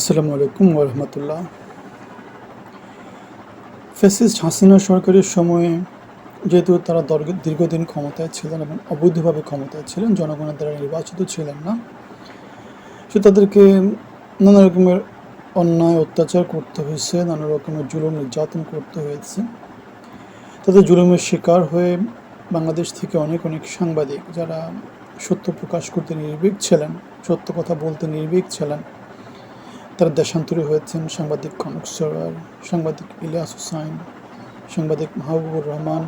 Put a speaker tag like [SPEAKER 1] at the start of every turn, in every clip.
[SPEAKER 1] আসসালামু আলাইকুম রহমতুল্লাহ। ফেসিস্ট হাসিনা সরকারের সময়ে যেহেতু তারা দর্ঘ- দীর্ঘদিন ক্ষমতায় ছিলেন এবং অবৈধভাবে ক্ষমতায় ছিলেন, জনগণের দ্বারা নির্বাচিত ছিলেন না, সে তাদেরকে নানা রকমের অন্যায়, অত্যাচার করতে হয়েছে, নানা রকমের জুলুম, নির্যাতন করতে হয়েছে। তাদের জুলুমের শিকার হয়ে বাংলাদেশ থেকে অনেক অনেক সাংবাদিক যারা সত্য প্রকাশ করতে নির্ভীক ছিলেন, সত্য কথা বলতে নির্ভীক ছিলেন তারা দেশান্তরী হয়েছেন সাংবাদিক কনক সরার সাংবাদিক ইলিয়াস হুসাইন, সাংবাদিক মাহবুবুর রহমান,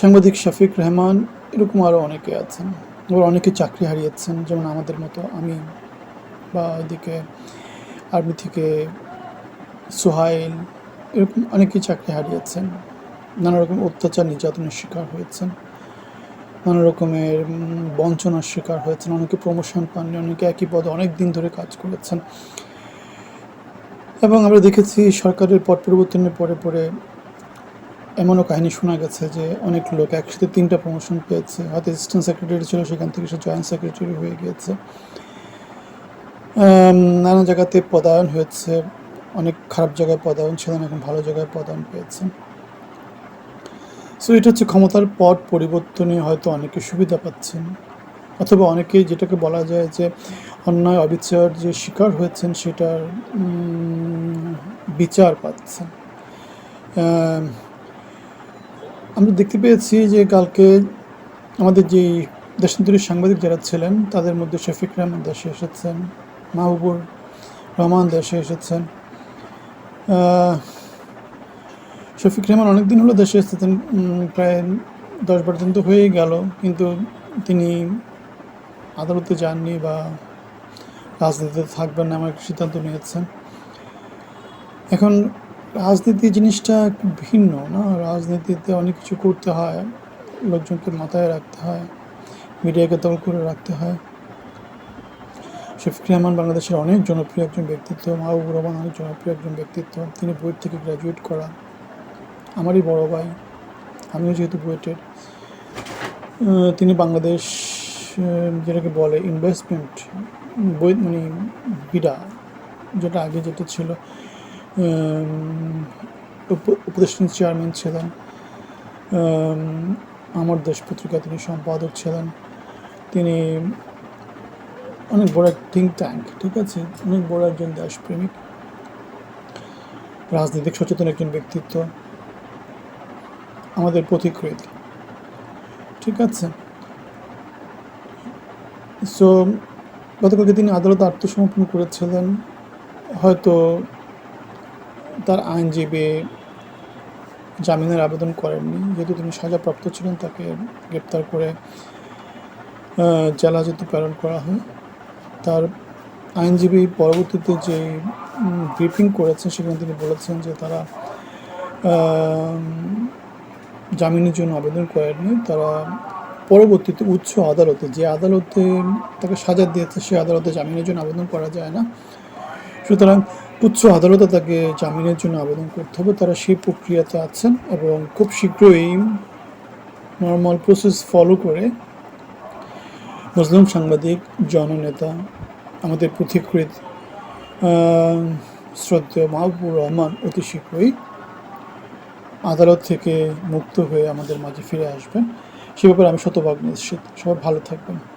[SPEAKER 1] সাংবাদিক শফিক রহমান, এরকম আরও অনেকে আছেন। আবার অনেকে চাকরি হারিয়েছেন, যেমন আমাদের মতো আমি বা এদিকে আর্মি থেকে সোহাইল, এরকম অনেকেই চাকরি হারিয়েছেন। নানা রকম অত্যাচার, নির্যাতনের শিকার হয়েছেন। নানা রকমের বঞ্চনার শিকার হয়েছেন, অনেকে প্রমোশন পাননি, অনেকে একই পদে অনেক দিন ধরে কাজ করেছেন। এবং আমরা দেখেছি সরকারের পট পরিবর্তনের পরে পরে এমনও কাহিনী শোনা গেছে যে অনেক লোক একসাথে তিনটা প্রমোশন পেয়েছে। হয়তো অ্যাসিস্ট্যান্ট সেক্রেটারি ছিল, সেখান থেকে সে জয়েন্ট সেক্রেটারি হয়ে গিয়েছে। নানা জায়গাতে পদায়ন হয়েছে, অনেক খারাপ জায়গায় পদায়ন ছিলেন এখন ভালো জায়গায় পদায়ন পেয়েছেন সো এটা হচ্ছে ক্ষমতার পট পরিবর্তনে হয়তো অনেকে সুবিধা পাচ্ছেন। অথবা অনেকেই যেটাকে বলা যায় যে অন্যায়, অবিচার যে শিকার হয়েছেন সেটার বিচার পাচ্ছেন। আমরা দেখতে পেয়েছি যে কালকে আমাদের যে দেশান্তরী সাংবাদিক যারা ছিলেন, তাদের মধ্যে শফিক রহমান দেশে এসেছেন, মাহবুবুর রহমান দেশে এসেছেন। শফিক রহমান অনেকদিন হলো দেশে এসেছেন প্রায় দশ বারো দিন তো হয়েই গেল, কিন্তু তিনি আদালতে যাননি বা রাজনীতিতে থাকবেন না আমার সিদ্ধান্ত নিয়েছেন। এখন রাজনীতি জিনিসটা ভিন্ন, না? রাজনীতিতে অনেক কিছু করতে হয়, লোকজনকে মাথায় রাখতে হয়, মিডিয়াকে দল করে রাখতে হয়। শফিক রহমান বাংলাদেশের অনেক জনপ্রিয় একজন ব্যক্তিত্ব, মাহবুবুর রহমান অনেক জনপ্রিয় একজন ব্যক্তিত্ব। তিনি বুয়েট থেকে গ্র্যাজুয়েট করা আমারই বড় ভাই, আমিও যেহেতু বুয়েটের তিনি বাংলাদেশ যেটাকে বলে ইনভেস্টমেন্ট বই মানে বিডা, যেটা আগে যেটা ছিল উপদেষ্টা চেয়ারম্যান ছিলেন আমার দেশ পত্রিকা তিনি সম্পাদক ছিলেন, তিনি অনেক বড় এক থিঙ্ক ট্যাঙ্ক ঠিক আছে? অনেক বড় একজন দেশপ্রেমিক, রাজনৈতিক সচেতন একজন ব্যক্তিত্ব। আমাদের পথিকৃত ঠিক আছে? সো গতকালকে তিনি আদালতে আত্মসমর্পণ করেছিলেন। হয়তো তার আইনজীবী জামিনের আবেদন করেননি। যেহেতু তিনি সাজাপ্রাপ্ত ছিলেন, তাকে গ্রেপ্তার করে জেলা হাজতে প্রেরণ করা হয়। তার আইনজীবী পরবর্তীতে যে ব্রিফিং করেছেন, সেখানে তিনি বলেছেন যে তারা জামিনের জন্য আবেদন করেননি। তারা পরবর্তীতে উচ্চ আদালতে যে আদালতে তাকে সাজা দিয়েছে, সে আদালতে জামিনের জন্য আবেদন করা যায় না। সুতরাং উচ্চ আদালতে তাকে জামিনের জন্য আবেদন করতে হবে। তারা সেই প্রক্রিয়াতে আছেন এবং খুব শীঘ্রই নর্মাল প্রসেস ফলো করে মুসলিম সাংবাদিক, জননেতা, আমাদের পথিকৃত শ্রদ্ধেয় মাহবুবুর রহমান অতি শীঘ্রই আদালত থেকে মুক্ত হয়ে আমাদের মাঝে ফিরে আসবেন। সে ব্যাপারে আমি শতভাগ নিশ্চিত। সবাই ভালো থাকবেন।